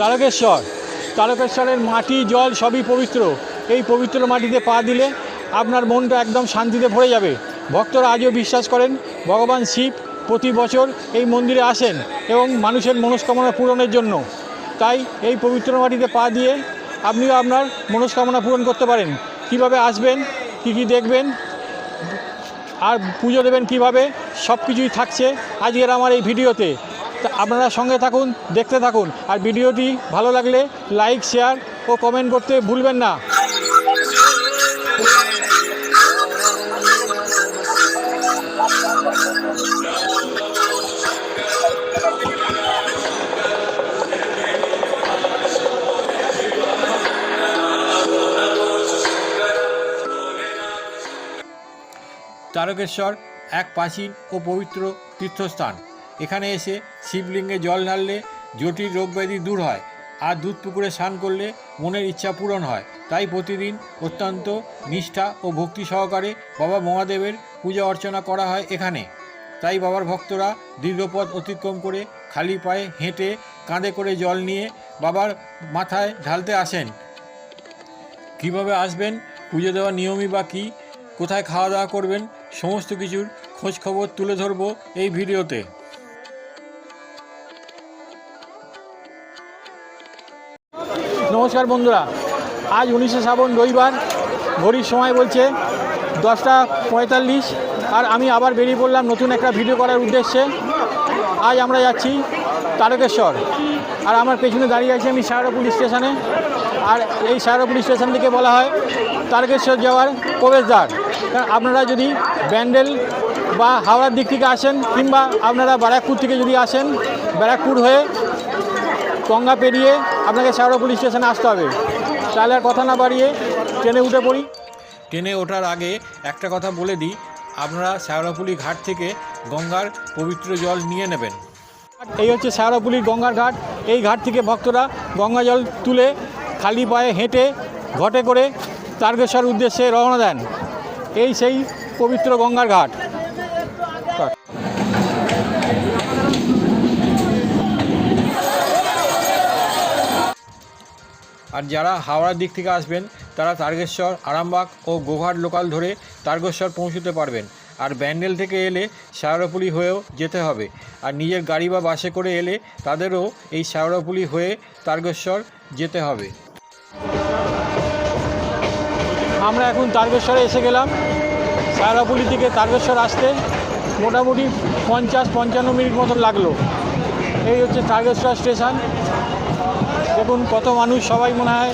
তারকেশ্বর। তারকেশ্বরের মাটি, জল সবই পবিত্র। এই পবিত্র মাটিতে পা দিলে আপনার মনটা একদম শান্তিতে ভরে যাবে। ভক্তরা আজও বিশ্বাস করেন, ভগবান শিব প্রতি বছর এই মন্দিরে আসেন এবং মানুষের মনস্কামনা পূরণের জন্য। তাই এই পবিত্র মাটিতে পা দিয়ে আপনিও আপনার মনস্কামনা পূরণ করতে পারেন। কীভাবে আসবেন, কি কি দেখবেন, আর পুজো দেবেন কীভাবে সব কিছুই থাকছে আজকের আমার এই ভিডিওতে। আপনারা সঙ্গে থাকুন, দেখতে থাকুন। আর ভিডিওটি ভালো লাগলে লাইক, শেয়ার ও কমেন্ট করতে ভুলবেন না। তারকেশ্বর এক প্রাচীন ও পবিত্র তীর্থস্থান। এখানে এসে শিবলিঙ্গে জল ঢাললে জটিল রোগব্যাধি দূর হয় আর দুধ পুকুরে স্নান করলে মনের ইচ্ছা পূরণ হয়। তাই প্রতিদিন অত্যন্ত নিষ্ঠা ও ভক্তি সহকারে বাবা মহাদেবের পূজা অর্চনা করা হয় এখানে। তাই বাবার ভক্তরা দীর্ঘপথ অতিক্রম করে খালি পায়ে হেঁটে কাঁধে করে জল নিয়ে বাবার মাথায় ঢালতে আসেন। কীভাবে আসবেন, পুজো দেওয়ার নিয়মই বা কী, কোথায় খাওয়া দাওয়া করবেন, সমস্ত কিছুর খোঁজখবর তুলে ধরবো এই ভিডিওতে। নমস্কার বন্ধুরা। আজ উনিশে শ্রাবণ রবিবার, ঘড়ির সময় বলছে দশটা পঁয়তাল্লিশ, আর আমি আবার বেরিয়ে পড়লাম নতুন একটা ভিডিও করার উদ্দেশ্যে। আজ আমরা যাচ্ছি তারকেশ্বর। আর আমার পেছনে দাঁড়িয়ে আছি আমি সাহারাপুর স্টেশনে। আর এই সাহারাপুর স্টেশন থেকে বলা হয় তারকেশ্বর যাওয়ার প্রবেশদ্বার। কারণ আপনারা যদি ব্যান্ডেল বা হাওড়ার দিক থেকে আসেন কিংবা আপনারা ব্যারাকপুর থেকে যদি আসেন, ব্যারাকপুর হয়ে গঙ্গা পেরিয়ে আপনাকে শেওড়াপুর স্টেশনে আসতে হবে। তাহলে আর কথা না বাড়িয়ে ট্রেনে উঠে পড়ি। ট্রেনে ওঠার আগে একটা কথা বলে দিই আপনারা শেওড়াপুলি ঘাট থেকে গঙ্গার পবিত্র জল নিয়ে নেবেন। এই হচ্ছে শেওড়াপুলির গঙ্গার ঘাট। এই ঘাট থেকে ভক্তরা গঙ্গা জল তুলে খালি পায়ে হেঁটে ঘটে করে তারকেশ্বর উদ্দেশ্যে রওনা দেন। এই সেই পবিত্র গঙ্গার ঘাট। আর যারা হাওড়ার দিক থেকে আসবেন, তারা তারকেশ্বর, আরামবাগ ও গোঘাট লোকাল ধরে তারকেশ্বর পৌঁছতে পারবেন। আর ব্যান্ডেল থেকে এলে শেওড়াপুলি হয়েও যেতে হবে। আর নিজের গাড়ি বা বাসে করে এলে তাদেরও এই শেওড়াপুলি হয়ে তারকেশ্বর যেতে হবে। আমরা এখন তারকেশ্বরে এসে গেলাম। শেওড়াপুলি থেকে তারকেশ্বর আসতে মোটামুটি পঞ্চাশ পঞ্চান্ন মিনিট মতন লাগল। এই হচ্ছে তারকেশ্বর স্টেশন। দেখুন কত মানুষ, সবাই মনে হয়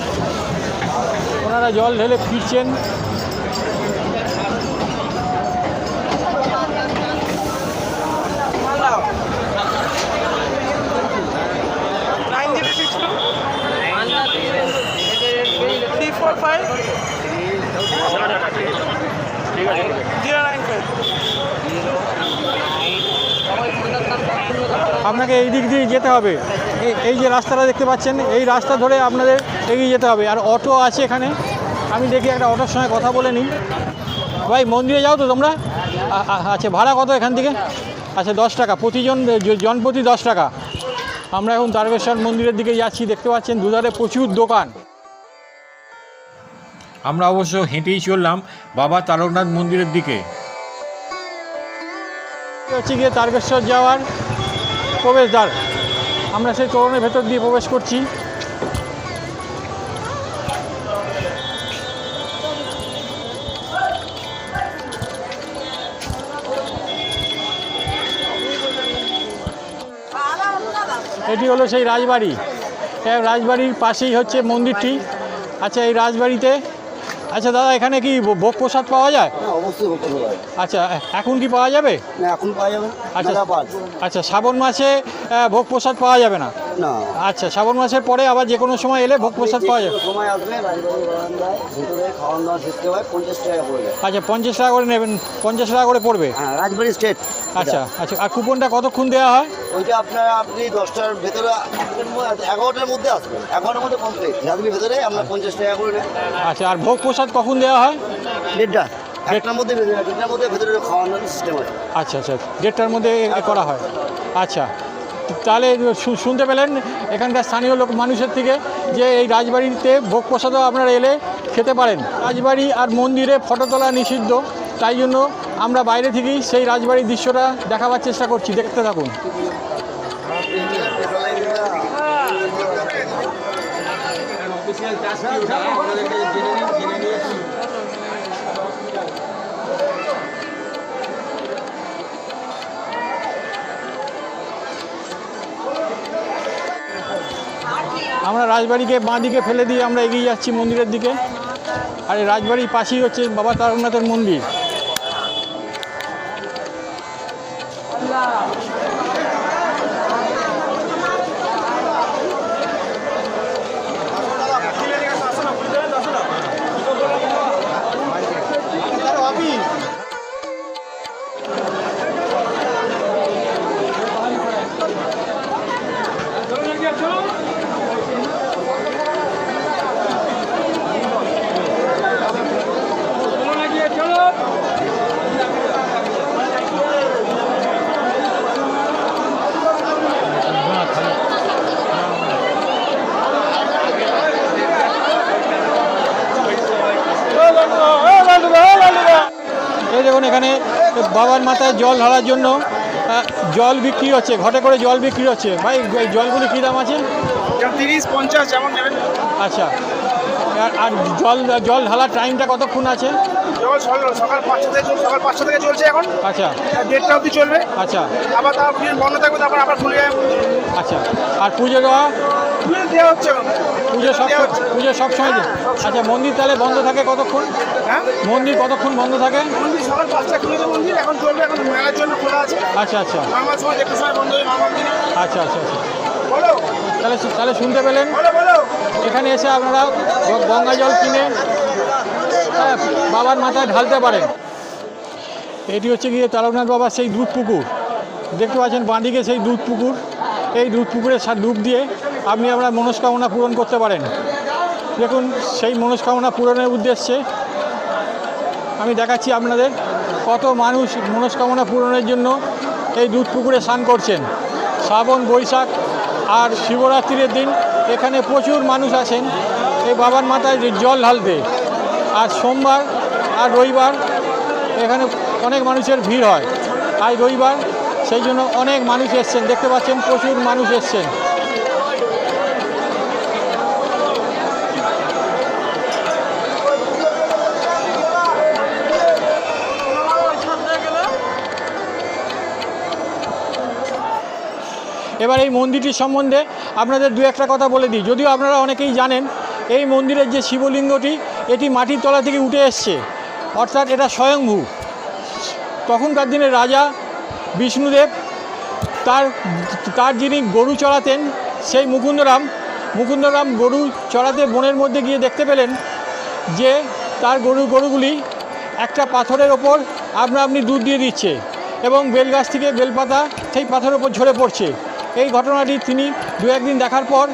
ওনারা জল ঢেলে ফিরছেন. আপনাকে এই দিক দিয়ে যেতে হবে এই- এই যে রাস্তাটা দেখতে পাচ্ছেন এই রাস্তা ধরে আপনাদের এগিয়ে যেতে হবে। আর অটো আছে এখানে। আমি দেখি একটা অটোর সঙ্গে কথা বলে নিই। ভাই মন্দিরে যাও তো তোমরা। আচ্ছা ভাড়া কত এখান থেকে? আচ্ছা দশ টাকা। প্রতিজন জনপ্রতি দশ টাকা। আমরা এখন তারকেশ্বর মন্দিরের দিকে যাচ্ছি। দেখতে পাচ্ছেন দুধারে প্রচুর দোকান। আমরা অবশ্য হেঁটেই চললাম বাবা তারকনাথ মন্দিরের দিকে। হচ্ছে গিয়ে তারকেশ্বর যাওয়ার প্রবেশদ্বার। আমরা সেই তোরণের ভেতর দিয়ে প্রবেশ করছি। এটি হলো সেই রাজবাড়ি। রাজবাড়ির পাশেই হচ্ছে মন্দিরটি। আচ্ছা এই রাজবাড়িতে আচ্ছা দাদা, এখানে কি ভোগ প্রসাদ পাওয়া যায়? অবশ্যই ভক্ত আচ্ছা এখন কি পাওয়া যাবে? না এখন পাওয়া যাবে আচ্ছা আচ্ছা শ্রাবণ মাসে ভোগ প্রসাদ পাওয়া যাবে না? না। আচ্ছা শ্রাবণ মাসের পরে আবার যে কোনো সময় এলে ভোগ প্রসাদ পাওয়া যাবে? সময় আসবে রাজবাড়ি বারান্দায় ভিতরে খাওয়ান দাওয়া শেষতে হয় পঞ্চাশ টাকা পড়বে আচ্ছা পঞ্চাশ টাকা করে নেবেন পঞ্চাশ টাকা করে পড়বে? হ্যাঁ রাজবাড়ি স্টেট। আচ্ছা আচ্ছা আর কুপনটা কতক্ষণ দেওয়া হয়? ওইটা আপনার আপনি দশটার ভেতরে এগারোটার মধ্যে আসবেন এগারোটার মধ্যে রাজবাড়ির ভেতরে পঞ্চাশ টাকা করে নেন আচ্ছা আর ভোগ প্রসাদ কখন দেওয়া হয়? দেড়টা। একটার মধ্যে দেড়টার মধ্যে ভেতরে খাওয়ানোর সিস্টেম আছে। আচ্ছা আচ্ছা দেড়টার মধ্যে করা হয়। আচ্ছা তাহলে শুনতে পেলেন এখানকার স্থানীয় লোক মানুষের থেকে যে এই রাজবাড়িতে ভোগ প্রসাদও আপনারা এলে খেতে পারেন। রাজবাড়ি আর মন্দিরে ফটো তোলা নিষিদ্ধ তাই জন্য আমরা বাইরে থেকেই সেই রাজবাড়ির দৃশ্যটা দেখাবার চেষ্টা করছি। দেখতে থাকুন। আমরা রাজবাড়িকে বাঁ দিকে ফেলে দিয়ে আমরা এগিয়ে যাচ্ছি মন্দিরের দিকে। আর এই রাজবাড়ির পাশেই হচ্ছে বাবা তারকনাথের মন্দির এই দেখুন এখানে বাবার মাথায় জল ঢালার জন্য জল বিক্রি হচ্ছে ঘটে করে জল বিক্রি হচ্ছে। ভাই এই জলগুলি কী দাম আছে? তিরিশ পঞ্চাশ যেমন নেবেন। আচ্ছা। আর- জল জল ঢালার টাইমটা কতক্ষণ আছে? জল সকাল সকাল পাঁচটা থেকে সকাল পাঁচটা থেকে চলছে এখন। আচ্ছা। দেড়টা অবধি চলবে। আচ্ছা। আবার তারপর বন্ধ থাকবে তারপর আবার খুলে আচ্ছা। আর পুজো দেওয়া? দেওয়া হচ্ছে পুজো সব পুজো সব সময় আচ্ছা মন্দির তাহলে বন্ধ থাকে কতক্ষণ? হ্যাঁ? মন্দির কতক্ষণ বন্ধ থাকে? মন্দির সকাল পাঁচটা খুলেছে মন্দির এখন চলবে এখন মেলার জন্য খোলা আছে। আচ্ছা আচ্ছা। সময় সময় বন্ধ হবে আচ্ছা আচ্ছা আচ্ছা। তাহলে তাহলে শুনতে পেলেন? এখানে এসে আপনারা গঙ্গা জল কিনে হ্যাঁ, বাবার মাথায় ঢালতে পারেন। এটি হচ্ছে গিয়ে তারকনাথ বাবার সেই দুধ পুকুর দেখতে পাচ্ছেন বাঁদিকে সেই দুধ পুকুর এই দুধ পুকুরের ডুব দিয়ে আপনি আপনার মনস্কামনা পূরণ করতে পারেন। দেখুন, সেই মনস্কামনা পূরণের উদ্দেশ্যে আমি দেখাচ্ছি আপনাদের কত মানুষ মনস্কামনা পূরণের জন্য এই দুধ পুকুরে স্নান করছেন। শ্রাবণ, বৈশাখ আর শিবরাত্রির দিন এখানে প্রচুর মানুষ আছেন। এই বাবার মাথায় জল ঢালতে। আর সোমবার আর রবিবার এখানে অনেক মানুষের ভিড় হয়। আজ রবিবার সেই জন্য অনেক মানুষ এসছেন। দেখতে পাচ্ছেন, প্রচুর মানুষ এসছেন। এবার এই মন্দিরটির সম্বন্ধে আপনাদের দু একটা কথা বলে দিই। যদিও আপনারা অনেকেই জানেন, এই মন্দিরের যে শিবলিঙ্গটি, এটি মাটির তলা থেকে উঠে এসছে। অর্থাৎ এটা স্বয়ংভূ। তখনকার দিনে রাজা বিষ্ণুদেব, তার তার যিনি গরু চড়াতেন, সেই মুকুন্দরাম মুকুন্দরাম গরু চড়াতে বনের মধ্যে গিয়ে দেখতে পেলেন যে তার গরু, গরুগুলি একটা পাথরের ওপর আপনা আপনি দুধ দিয়ে দিচ্ছে এবং বেলগাছ থেকে বেলপাতা সেই পাথরের ওপর ঝরে পড়ছে। এই ঘটনাটি তিনি দু একদিন দেখার পর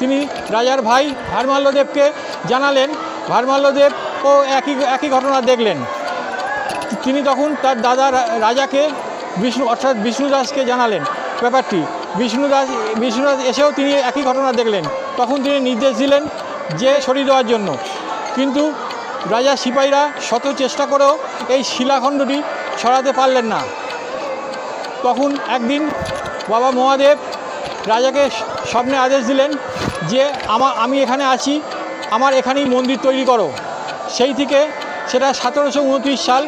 তিনি রাজার ভাই ভারমাল্যদেবকে জানালেন। ভারমাল্যদেব ও একই একই ঘটনা দেখলেন। তিনি তখন তার দাদা রাজাকে বিষ্ণু, অর্থাৎ বিষ্ণুদাসকে জানালেন ব্যাপারটি। বিষ্ণুদাস বিষ্ণুদাস এসেও তিনি একই ঘটনা দেখলেন। তখন তিনি নির্দেশ দিলেন যে সরিয়ে দেওয়ার জন্য। কিন্তু রাজা সিপাহীরা শত চেষ্টা করেও এই শিলাখণ্ডটি সরাতে পারলেন না। তখন একদিন বাবা মহাদেব রাজাকে স্বপ্নে আদেশ দিলেন যে আমা, আমি এখানে আছি, আমার এখানেই মন্দির তৈরি করো। সেই থেকে সেটা সতেরোশো উনত্রিশ সাল,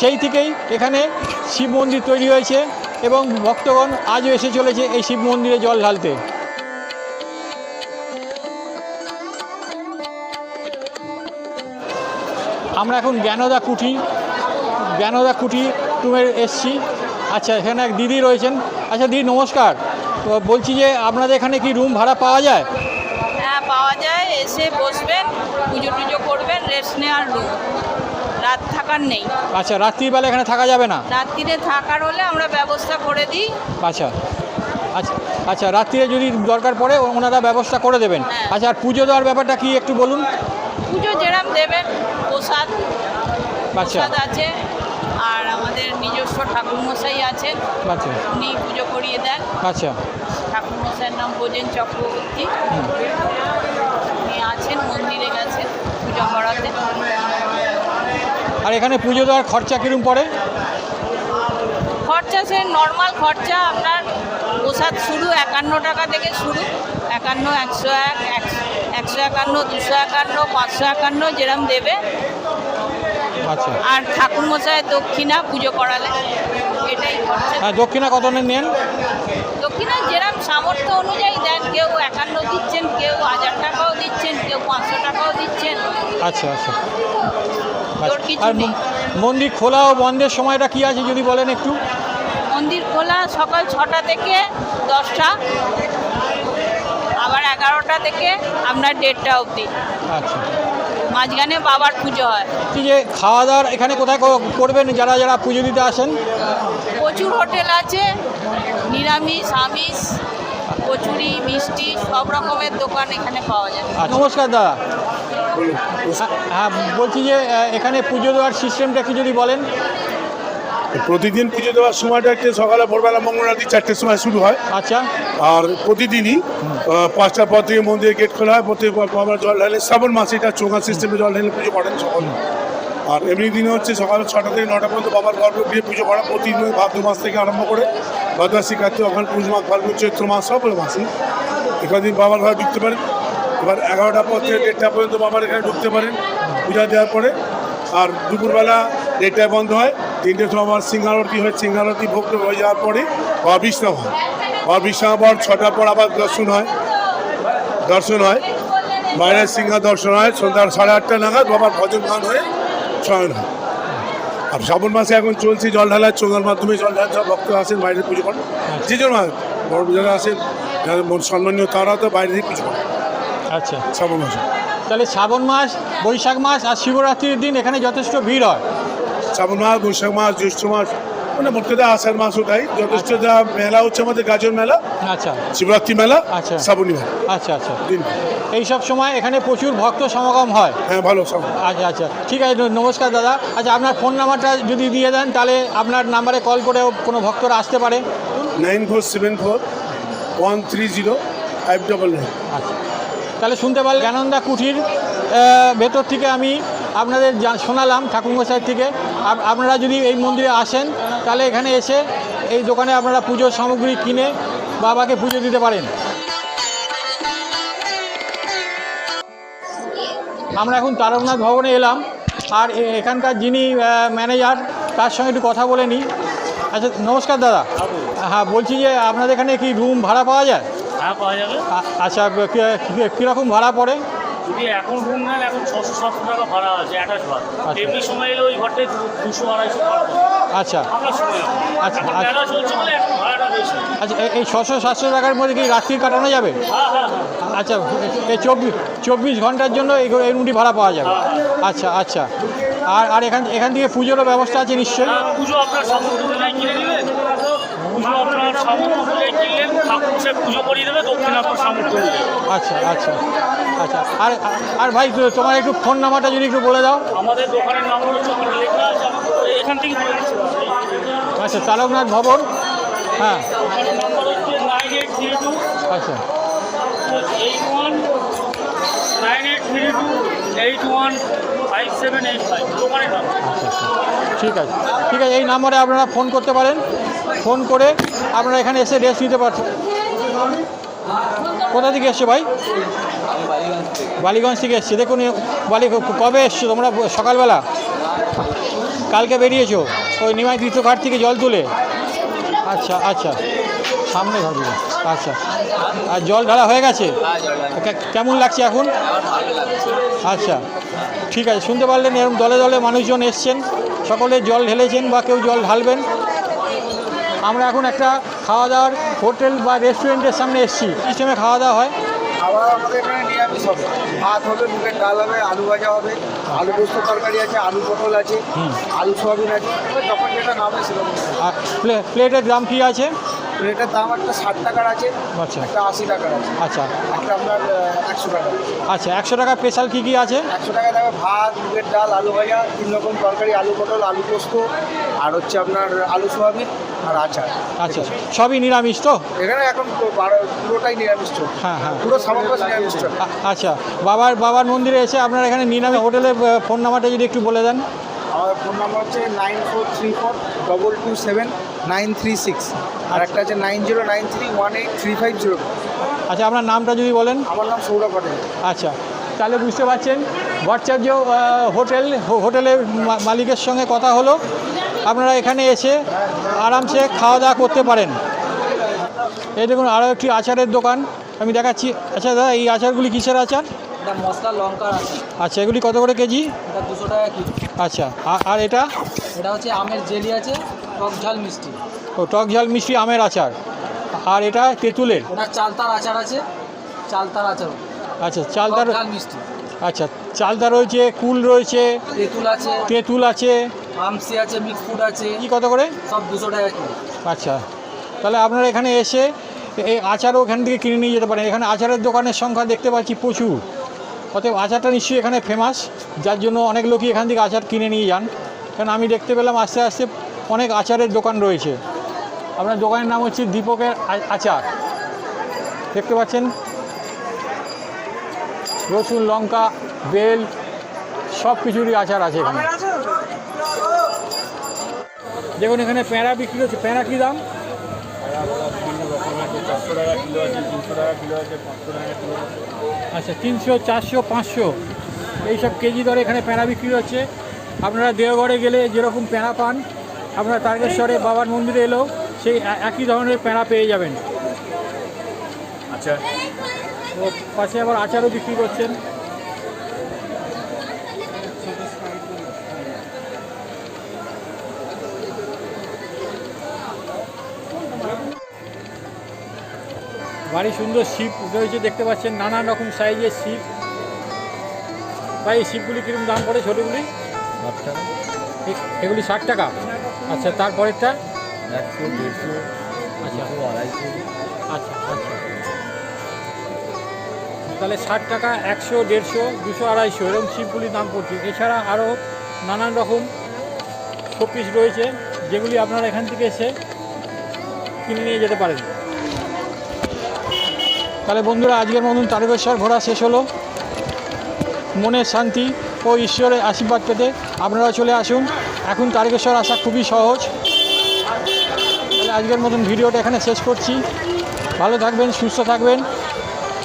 সেই থেকেই এখানে শিব মন্দির তৈরি হয়েছে এবং ভক্তগণ আজও এসে চলেছে এই শিব মন্দিরে জল ঢালতে। আমরা এখন জ্ঞানদা কুঠি জ্ঞানদা কুঠি রুমে এসছি। আচ্ছা এখানে এক দিদি রয়েছেন। আচ্ছা দিদি নমস্কার। তো বলছি যে আপনাদের এখানে কি রুম ভাড়া পাওয়া যায়? হ্যাঁ পাওয়া যায়। এসে বসবেন পুজো টুজো করবেন রেস্ট নেওয়ার রুম রাত থাকার নেই। আচ্ছা রাত্রিবেলা এখানে থাকা যাবে না? রাত্রিরে থাকার হলে আমরা ব্যবস্থা করে দিই। আচ্ছা। আচ্ছা আচ্ছা রাত্রিরে যদি দরকার পড়ে ওনারা ব্যবস্থা করে দেবেন। হ্যাঁ। আচ্ছা আর পুজো দেওয়ার ব্যাপারটা কি একটু বলুন? পুজো যেরাম দেবেন প্রসাদ। আচ্ছা। আছে। নিজস্ব ঠাকুরমশাই আছেন। আচ্ছা। উনি পুজো করিয়ে দেন। আচ্ছা। ঠাকুরমশাইয়ের নাম বোজেন চক্রবর্তী। উনি আছেন মন্দিরে গেছেন পুজো করাতে। আর এখানে পুজো দেওয়ার খরচা কিরম পড়ে? খরচা সে নর্মাল খরচা আপনার প্রসাদ শুরু একান্ন টাকা থেকে শুরু। একান্ন একশো এক একশো- একান্ন দুশো একান্ন পাঁচশো একান্ন যেরম দেবে। আর ঠাকুরমশাইয়ের দক্ষিণা পুজো করালে। এটাই হ্যাঁ দক্ষিণা কত নেন? দক্ষিণা যেরম সামর্থ্য অনুযায়ী দেন কেউ একান্ন দিচ্ছেন কেউ হাজার টাকাও দিচ্ছেন কেউ পাঁচশো টাকাও দিচ্ছেন। আচ্ছা আচ্ছা। আর নেই। মন্দির খোলা ও বন্ধের সময়টা কি আছে যদি বলেন একটু? মন্দির খোলা সকাল ছটা থেকে দশটা আবার এগারোটা থেকে আপনার দেড়টা অবধি। আচ্ছা। মাঝখানে বাবার পুজো হয়। যে খাওয়া দাওয়ার এখানে কোথায় করবেন যারা যারা পুজো দিতে আসেন? প্রচুর হোটেল আছে নিরামিষ আমিষ কচুরি মিষ্টি সব রকমের দোকান এখানে পাওয়া যায়। আচ্ছা। নমস্কার দাদা। হ্যাঁ, হ্যাঁ বলছি যে এখানে পুজো দেওয়ার সিস্টেমটা কি যদি বলেন। প্রতিদিন পুজো দেওয়ার সময়টা হচ্ছে সকালে ভোরবেলা মঙ্গল মঙ্গলরাত্রি চারটের সময় শুরু হয়। আচ্ছা। আর প্রতিদিনই পাঁচটার পর থেকে মন্দিরে গেট খোলা হয় প্রত্যেক আমরা জল ঢালে শ্রাবণ মাসে এটা চোঙা সিস্টেমে জল ঢেলে পুজো করেন সকল। আর এমনি দিনে হচ্ছে সকাল ছটা থেকে নটা পর্যন্ত বাবার গর্ভ গিয়ে পুজো করা প্রতিদিন ভাদ্র মাস থেকে আরম্ভ করে ভাদ্রাসী কার্তিক অঘান পুষ মাস ফাল্গুন চৈত্র মাস সবগুলো মাসে এখানে দিন বাবার ঘরে ঢুকতে পারেন। এবার এগারোটা পর থেকে দেড়টা পর্যন্ত বাবার এখানে ঢুকতে পারেন। পূজা দেওয়ার পরে আর দুপুরবেলা দেড়টায় বন্ধ হয়। তিনটের সময় আবার সিঙ্গারতি হয় সিঙ্গারতি ভোগ হয়ে যাওয়ার পরে বিশ্রাম হয়। বিশ্রাম পর ছটার পর আবার দর্শন হয়। দর্শন হয়। বাইরের সিংহা দর্শন হয়। সন্ধ্যা সাড়ে আটটা নাগাদ বাবার ভজন গান হয়ে শয়ন হয়। আর শ্রাবণ মাসে এখন চলছে জল ঢালার চোঙার মাধ্যমে জল ঢালার সব ভক্ত আসেন বাইরে পুজো করেন। যে জন বড় যারা আসেন মন- সম্মানীয় তারা তো বাইরে দিয়ে পুজো করেন। আচ্ছা। শ্রাবণ মাসে। তাহলে শ্রাবণ মাস বৈশাখ মাস আর শিবরাত্রির দিন এখানে যথেষ্ট ভিড় হয়। শ্রাবণ মাস বৈশাখ মাস জ্যৈষ্ঠ মাস মানে মোট কথা আষাঢ় মাস ওটাই। যথেষ্ট যা মেলা হচ্ছে আমাদের গাজন মেলা আচ্ছা। শিবরাত্রি মেলা আচ্ছা। শ্রাবণী মেলা। আচ্ছা আচ্ছা। দিন। এই সব সময় এখানে প্রচুর ভক্ত সমাগম হয়। হ্যাঁ ভালো আচ্ছা আচ্ছা। ঠিক আছে নমস্কার দাদা। আচ্ছা আপনার ফোন নাম্বারটা যদি দিয়ে দেন তাহলে আপনার নাম্বারে কল করে কোনো ভক্তরা আসতে পারে। Nine four seven four one three zero five double nine. আচ্ছা। তাহলে শুনতে পারলেন জ্ঞানন্দা কুঠির ভেতর থেকে আমি আপনাদের শোনালাম ঠাকুরমশাই থেকে। আপনারা যদি এই মন্দিরে আসেন তাহলে এখানে এসে এই দোকানে আপনারা পুজোর সামগ্রী কিনে বাবাকে পুজো দিতে পারেন। আমরা এখন তারকনাথ ভবনে এলাম আর এ- এখানকার যিনি ম্যানেজার তার সঙ্গে একটু কথা বলে নিই। আচ্ছা নমস্কার দাদা। হ্যাঁ বলছি যে আপনাদের এখানে কি রুম ভাড়া পাওয়া যায়? হ্যাঁ পাওয়া যাবে। আচ্ছা কীরকম ভাড়া পড়ে? যদি এখন রুম নেন এখন ছশো সাতশো টাকা ভাড়া আছে অ্যাটাচ ভাড়া আচ্ছা। এমনি সময় এলে ওই ঘরটায় দুশো আড়াইশো আচ্ছা। আচ্ছা, আচ্ছা। আচ্ছা এই ছশো সাতশো টাকার মধ্যে কি রাত্রি কাটানো যাবে? হ্যাঁ হ্যাঁ হ্যাঁ। আচ্ছা এই চব্বিশ চব্বিশ ঘণ্টার জন্য এই এই রুমটি ভাড়া পাওয়া যাবে। আচ্ছা আচ্ছা। আর আর এখান এখান থেকে পুজোরও ব্যবস্থা আছে নিশ্চয়ই? পুজো আপনার কিনে আপনার সামর্থ্য মিলাই কিনলেন ঠাকুর সে পুজো করিয়ে দেবে সামর্থ্য আচ্ছা আচ্ছা আচ্ছা। আর আর ভাই তোমার একটু ফোন নাম্বারটা যদি একটু বলে দাও। আমাদের দোকানের লেখা এখান থেকে আচ্ছা তারকনাথ ভবন। হ্যাঁ। আচ্ছা। Eight one nine eight three two eight one five seven eight five দোকানের নাম্বার আচ্ছা আচ্ছা। ঠিক আছে। ঠিক আছে এই নাম্বারে আপনারা ফোন করতে পারেন। ফোন করে আপনারা এখানে এসে রেস্ট নিতে পারছেন। কোথা থেকে এসছো ভাই? বালিগঞ্জ থেকে এসছে। দেখুন, বালি কবে এসছো তোমরা? সকালবেলা। কালকে বেরিয়েছো? ওই নিমাই তীর্থঘাট থেকে জল তুলে? আচ্ছা আচ্ছা। সামনে ভাবি আচ্ছা। আর জল ঢালা হয়ে গেছে? কেমন লাগছে এখন? আচ্ছা। ঠিক আছে, শুনতে পারলেন এরকম দলে দলে মানুষজন এসছেন। সকলে জল ঢেলেছেন বা কেউ জল ঢালবেন। আমরা এখন একটা খাওয়া দাওয়ার হোটেল বা রেস্টুরেন্টের সামনে এসেছি। সিস্টেমে খাওয়া দাওয়া হয়? আবার আমাদের এখানে নিরামিষ হবে। ভাত হবে মুগের ডাল হবে আলু ভাজা হবে আলু পোস্ত তরকারি আছে আলু পটল আছে আলু সয়াবিন আছে যখন যেটা নামে সেরকম আর প্লে- প্লেটের দাম কি আছে? এটার দাম একটা ষাট টাকার আছে আচ্ছা। একটা আশি টাকার আছে। আচ্ছা। একটা আপনার একশো টাকা আচ্ছা একশো টাকা স্পেশাল কী কী আছে? একশো টাকা দেবে ভাত মুগের ডাল আলু ভাজা তিন রকম তরকারি আলু পটল আলু পোস্ত আর হচ্ছে আপনার আলু সোয়াবিন। আর আচার। আচ্ছা সবই নিরামিষ তো? এখানে এখন পুরোটাই নিরামিষ চলছে হ্যাঁ হ্যাঁ। পুরো সামগ্রী নিরামিষ চলছে আচ্ছা বাবার বাবার মন্দিরে এসে আপনার এখানে নিরামিষ হোটেলের ফোন নাম্বারটা যদি একটু বলে দেন। আমার ফোন নাম্বার হচ্ছে nine four three four double two seven nine three six আর একটা আছে nine zero nine three one eight three five zero আচ্ছা আপনার নামটা যদি বলেন। আমার নাম সৌরভ পটেল। আচ্ছা তাহলে বুঝতে পারছেন ভট্টাচার্য হোটেল হো- হোটেলের মালিকের সঙ্গে কথা হলো। আপনারা এখানে এসে আরামসে খাওয়া দাওয়া করতে পারেন। এই দেখুন আরও একটি আচারের দোকান। আমি দেখাচ্ছি। আচ্ছা দাদা এই আচারগুলি কিসের আচার? এটা মশলা লঙ্কার আচ্ছা এগুলি কত করে কেজি? এটা দুশো টাকা কিলো। আচ্ছা আর- এটা? এটা হচ্ছে আমের জেলি আছে টক ঝাল মিষ্টি। ও টক ঝাল মিষ্টি আমের আচার। আর এটা তেঁতুলের? ওটা চালতার আচার আছে চালতার আচার। আচ্ছা ঝাল মিষ্টি। আচ্ছা চালদা রয়েছে কুল রয়েছে তেঁতুল আছে তেঁতুল আছে আমসি আছে মিক্স ফুড আছে। কি কত করে? সব দুশো টাকা কিলো। আচ্ছা তাহলে আপনারা এখানে এসে এই আচারও এখান থেকে কিনে নিয়ে যেতে পারেন। এখানে আচারের দোকানের সংখ্যা দেখতে পাচ্ছি প্রচুর। অতএব আচারটা নিশ্চয়ই এখানে ফেমাস যার জন্য অনেক লোকই এখান থেকে আচার কিনে নিয়ে যান। কারণ আমি দেখতে পেলাম আস্তে আস্তে অনেক আচারের দোকান রয়েছে। আপনার দোকানের নাম হচ্ছে দীপকের আচার। দেখতে পাচ্ছেন? রসুন, লঙ্কা, বেল, সব কিছুরই আচার আছে এখানে। দেখুন, এখানে প্যাঁড়া বিক্রি হচ্ছে। প্যাঁড়া কী দাম? আচ্ছা তিনশো, চারশো, পাঁচশো। এইসব কেজি দরে এখানে প্যাঁড়া বিক্রি হচ্ছে। আপনারা দেওঘরে গেলে যেরকম প্যাঁড়া পান, আপনারা তারকেশ্বরে বাবার মন্দিরে এলেও সেই একই ধরনের প্যাঁড়া পেয়ে যাবেন। আচ্ছা ও পাশে আবার আচারও বিক্রি করছেন। ভারী সুন্দর শিপ রয়েছে দেখতে পাচ্ছেন নানান রকম সাইজের শিপ। ভাই এই শিপগুলি কীরকম দাম পড়ে ছোটোগুলি? এগুলি ষাট টাকা। আচ্ছা তারপরেরটা? একশো দেড়শো আচ্ছা। আড়াইশো। আচ্ছা আচ্ছা। তাহলে ষাট টাকা, একশো, দেড়শো, দুশো, আড়াইশো এরকম শিপগুলির দাম পড়ছে। এছাড়া আরও নানান রকম শোপিস রয়েছে, যেগুলি আপনারা এখান থেকে এসে কিনে নিয়ে যেতে পারেন। তাহলে বন্ধুরা, আজকের মতন তারকেশ্বর ঘোরা শেষ হলো। মনের শান্তি ও ঈশ্বরের আশীর্বাদ পেতে আপনারা চলে আসুন। এখন তারকেশ্বর আসা খুবই সহজ। তাহলে আজকের মতন ভিডিওটা এখানে শেষ করছি। ভালো থাকবেন, সুস্থ থাকবেন।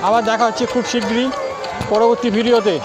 আবার দেখা হচ্ছে খুব শীঘ্রই পরবর্তী ভিডিওতে।